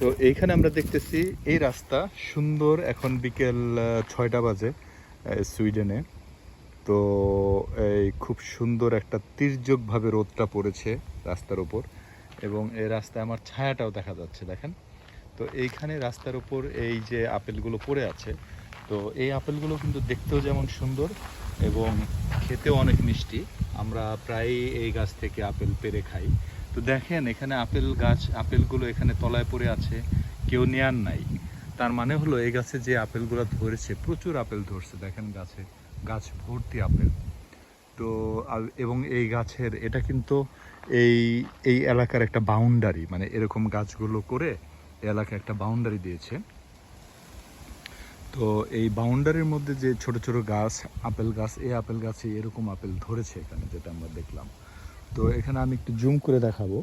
So এইখানে আমরা দেখতেছি এই রাস্তা সুন্দর এখন বিকেল ছয়টা বাজে সুইডেনে। তো, এই খুব সুন্দর একটা তির্যকভাবে রোদটা পড়েছে রাস্তার ওপর এবং এই রাস্তায় আমার ছায়াটাও দেখা যাচ্ছে, দেখেন। তো, এইখানে রাস্তার ওপর এই যে আপেলগুলো পড়ে আছে, তো, এই আপেলগুলো কিন্তু দেখতেও যেমন সুন্দর এবং খেতেও অনেক মিষ্টি। আমরা প্রায়ই এই গাছ থেকে আপেল পেরে খাই। তো দেখেন, এখানে আপেল গাছ, আপেলগুলো এখানে তলায় পড়ে আছে, কেউ নেয়ার নাই। তার মানে হলো, এই গাছে যে আপেলগুলো ধরেছে, প্রচুর আপেল ধরছে, দেখেন গাছে, গাছ ভর্তি আপেল। তো এবং এই গাছের, এটা কিন্তু এই এই এলাকার একটা বাউন্ডারি মানে এরকম গাছগুলো করে এই এলাকায় একটা বাউন্ডারি দিয়েছে। তো, এই বাউন্ডারির মধ্যে যে ছোট ছোট গাছ, আপেল গাছ, এই আপেল গাছে এরকম আপেল ধরেছে এখানে, যেটা আমরা দেখলাম। তো এখানে আমি একটু জুম করে দেখাবো।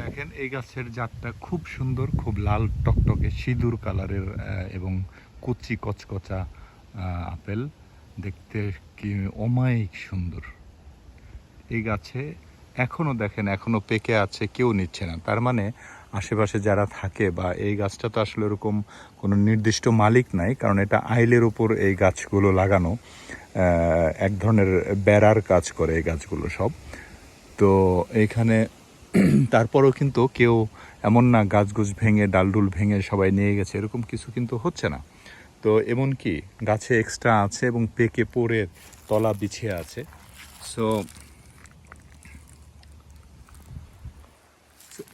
দেখেন, এই গাছের জাতটা খুব সুন্দর, খুব লাল টকটকে সিঁদুর কালারের এবং কুচি কচকচা আপেল। দেখতে কি অমায়িক সুন্দর। এই গাছে এখনও দেখেন, এখনও পেকে আছে, কেউ নিচ্ছে না। তার মানে আশেপাশে যারা থাকে বা এই গাছটা তো আসলে এরকম কোনো নির্দিষ্ট মালিক নাই, কারণ এটা আইলের উপর এই গাছগুলো লাগানো এক ধরনের বেড়ার কাজ করে এই গাছগুলো সব। তো এইখানে তারপরেও কিন্তু কেউ এমন না গাছগুছ ভেঙে, ডালডুল ভেঙে সবাই নিয়ে গেছে, এরকম কিছু কিন্তু হচ্ছে না। তো এমন কি, গাছে এক্সট্রা আছে এবং পেকে পড়ে, তলা বিছিয়ে আছে। সো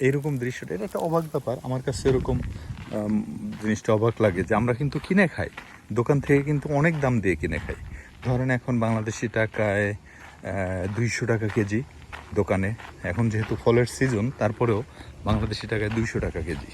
এইরকম দৃশ্যটা, এটা একটা অবাক ব্যাপার। আমার কাছে এরকম জিনিসটা অবাক লাগে যে আমরা কিন্তু কিনে খাই। দোকান থেকে কিন্তু অনেক দাম দিয়ে কিনে খাই। ধরেন এখন বাংলাদেশি টাকায় দুইশো টাকা কেজি দোকানে। এখন যেহেতু ফলের সিজন তারপরেও বাংলাদেশি টাকায় দুইশো টাকা কেজি।